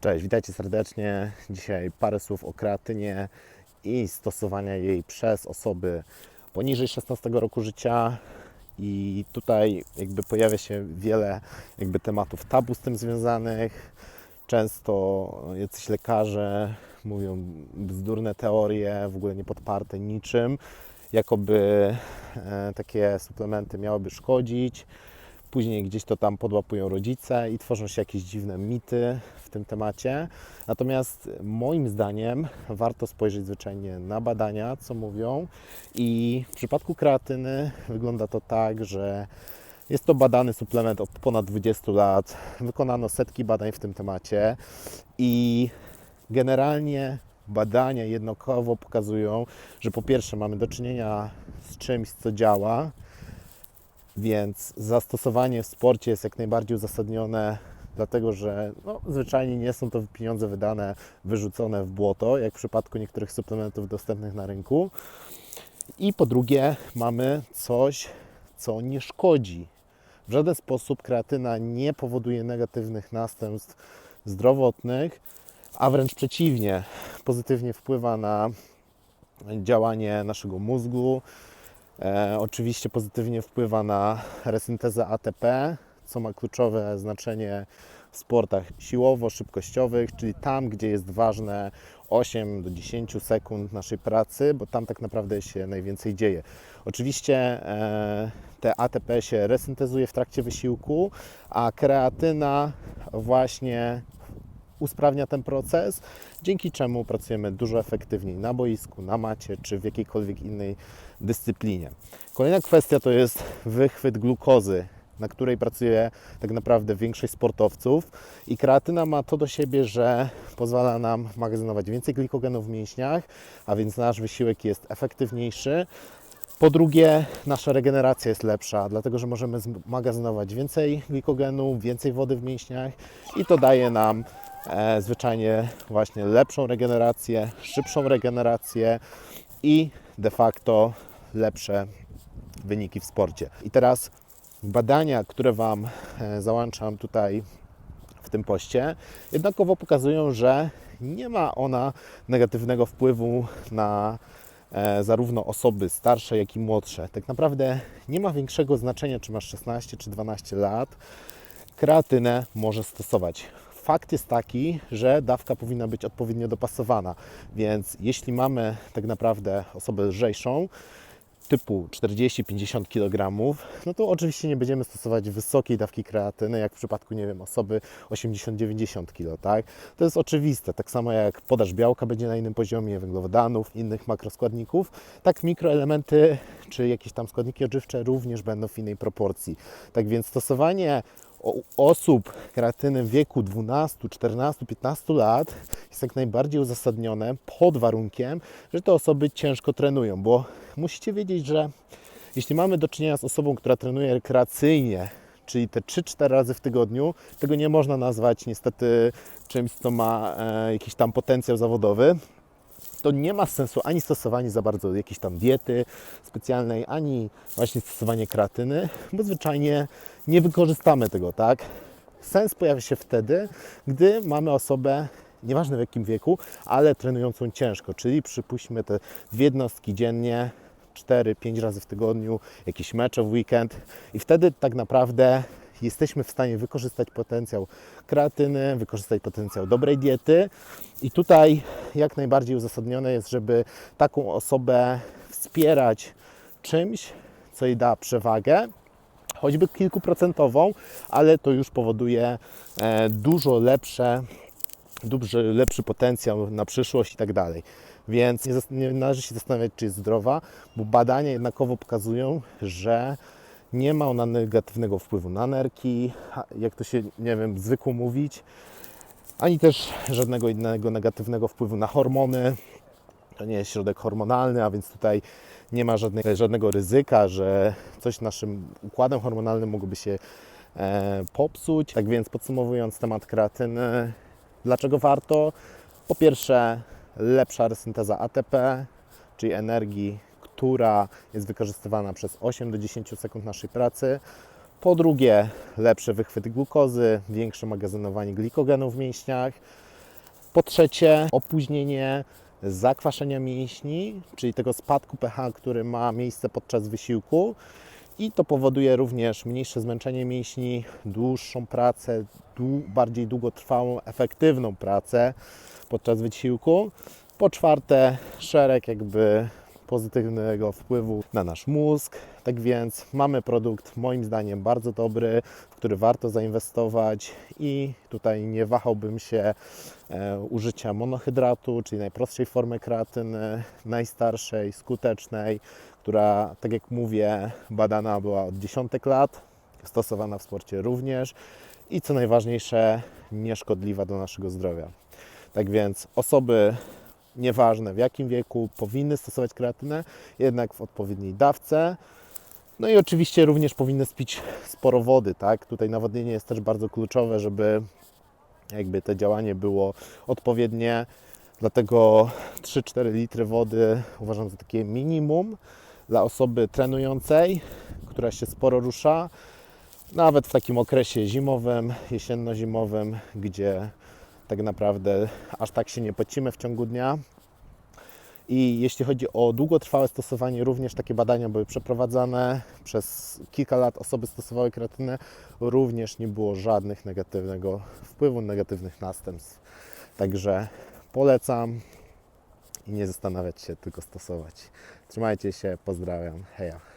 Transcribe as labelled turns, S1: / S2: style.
S1: Cześć, witajcie serdecznie. Dzisiaj parę słów o kreatynie i stosowania jej przez osoby poniżej 16 roku życia. I tutaj jakby pojawia się wiele jakby tematów tabu z tym związanych. Często jacyś lekarze mówią bzdurne teorie, w ogóle nie podparte niczym, jakoby e, takie suplementy miałyby szkodzić. Później gdzieś to tam podłapują rodzice i tworzą się jakieś dziwne mity w tym temacie. Natomiast moim zdaniem warto spojrzeć zwyczajnie na badania, co mówią. I w przypadku kreatyny wygląda to tak, że jest to badany suplement od ponad 20 lat. Wykonano setki badań w tym temacie i generalnie badania jednokowo pokazują, że po pierwsze mamy do czynienia z czymś, co działa, więc zastosowanie w sporcie jest jak najbardziej uzasadnione, dlatego że no, zwyczajnie nie są to pieniądze wydane, wyrzucone w błoto, jak w przypadku niektórych suplementów dostępnych na rynku. I po drugie, mamy coś, co nie szkodzi. W żaden sposób kreatyna nie powoduje negatywnych następstw zdrowotnych, a wręcz przeciwnie, pozytywnie wpływa na działanie naszego mózgu, E, oczywiście pozytywnie wpływa na resyntezę ATP, co ma kluczowe znaczenie w sportach siłowo-szybkościowych, czyli tam, gdzie jest ważne 8 do 10 sekund naszej pracy, bo tam tak naprawdę się najwięcej dzieje. Oczywiście e, te ATP się resyntezuje w trakcie wysiłku, a kreatyna właśnie usprawnia ten proces, dzięki czemu pracujemy dużo efektywniej na boisku, na macie czy w jakiejkolwiek innej dyscyplinie. Kolejna kwestia to jest wychwyt glukozy, na której pracuje tak naprawdę większość sportowców i kreatyna ma to do siebie, że pozwala nam magazynować więcej glikogenu w mięśniach, a więc nasz wysiłek jest efektywniejszy. Po drugie, nasza regeneracja jest lepsza, dlatego że możemy zmagazynować więcej glikogenu, więcej wody w mięśniach i to daje nam e, zwyczajnie właśnie lepszą regenerację, szybszą regenerację i de facto lepsze wyniki w sporcie. I teraz badania, które Wam e, załączam tutaj w tym poście, jednakowo pokazują, że nie ma ona negatywnego wpływu na e, zarówno osoby starsze, jak i młodsze. Tak naprawdę nie ma większego znaczenia, czy masz 16 czy 12 lat. Kreatynę możesz stosować. Fakt jest taki, że dawka powinna być odpowiednio dopasowana, więc jeśli mamy tak naprawdę osobę lżejszą, typu 40-50 kg, no to oczywiście nie będziemy stosować wysokiej dawki kreatyny, jak w przypadku, nie wiem, osoby 80-90 kg, tak? To jest oczywiste, tak samo jak podaż białka będzie na innym poziomie, węglowodanów, innych makroskładników, tak mikroelementy czy jakieś tam składniki odżywcze również będą w innej proporcji. Tak więc stosowanie osób kreatyny w wieku 12, 14, 15 lat jest jak najbardziej uzasadnione pod warunkiem, że te osoby ciężko trenują, bo musicie wiedzieć, że jeśli mamy do czynienia z osobą, która trenuje rekreacyjnie, czyli te 3-4 razy w tygodniu, tego nie można nazwać niestety czymś, co ma e, jakiś tam potencjał zawodowy, to nie ma sensu ani stosowanie za bardzo jakiejś tam diety specjalnej, ani właśnie stosowanie kreatyny, bo zwyczajnie nie wykorzystamy tego, tak? Sens pojawia się wtedy, gdy mamy osobę, nieważne w jakim wieku, ale trenującą ciężko, czyli przypuśćmy te dwie jednostki dziennie, 4-5 razy w tygodniu, jakieś mecze w weekend i wtedy tak naprawdę jesteśmy w stanie wykorzystać potencjał kreatyny, wykorzystać potencjał dobrej diety i tutaj jak najbardziej uzasadnione jest, żeby taką osobę wspierać czymś, co jej da przewagę, choćby kilkuprocentową, ale to już powoduje e, dużo lepsze, duży, lepszy potencjał na przyszłość i tak dalej. Więc nie, nie należy się zastanawiać, czy jest zdrowa, bo badania jednakowo pokazują, że nie ma ona negatywnego wpływu na nerki, jak to się, nie wiem, zwykło mówić, ani też żadnego innego negatywnego wpływu na hormony. To nie jest środek hormonalny, a więc tutaj nie ma żadnej, żadnego ryzyka, że coś naszym układem hormonalnym mogłoby się e, popsuć. Tak więc podsumowując temat kreatyny, dlaczego warto? Po pierwsze, lepsza resynteza ATP, czyli energii, która jest wykorzystywana przez 8 do 10 sekund naszej pracy. Po drugie, lepszy wychwyt glukozy, większe magazynowanie glikogenu w mięśniach. Po trzecie, opóźnienie zakwaszenia mięśni, czyli tego spadku pH, który ma miejsce podczas wysiłku. I to powoduje również mniejsze zmęczenie mięśni, dłuższą pracę, bardziej długotrwałą, efektywną pracę podczas wysiłku. Po czwarte, szereg jakby pozytywnego wpływu na nasz mózg. Tak więc mamy produkt moim zdaniem bardzo dobry, w który warto zainwestować i tutaj nie wahałbym się e, użycia monohydratu, czyli najprostszej formy kreatyny, najstarszej, skutecznej, która, tak jak mówię, badana była od dziesiątek lat, stosowana w sporcie również i co najważniejsze, nieszkodliwa do naszego zdrowia. Tak więc osoby, nieważne w jakim wieku, powinny stosować kreatynę, jednak w odpowiedniej dawce. No i oczywiście również powinny spić sporo wody, tak? Tutaj nawodnienie jest też bardzo kluczowe, żeby jakby to działanie było odpowiednie. Dlatego 3-4 litry wody uważam za takie minimum dla osoby trenującej, która się sporo rusza, nawet w takim okresie zimowym, jesienno-zimowym, gdzie tak naprawdę aż tak się nie pocimy w ciągu dnia. I jeśli chodzi o długotrwałe stosowanie, również takie badania były przeprowadzane. Przez kilka lat osoby stosowały kreatynę, również nie było żadnych negatywnego wpływu, negatywnych następstw. Także polecam i nie zastanawiać się, tylko stosować. Trzymajcie się, pozdrawiam, heja.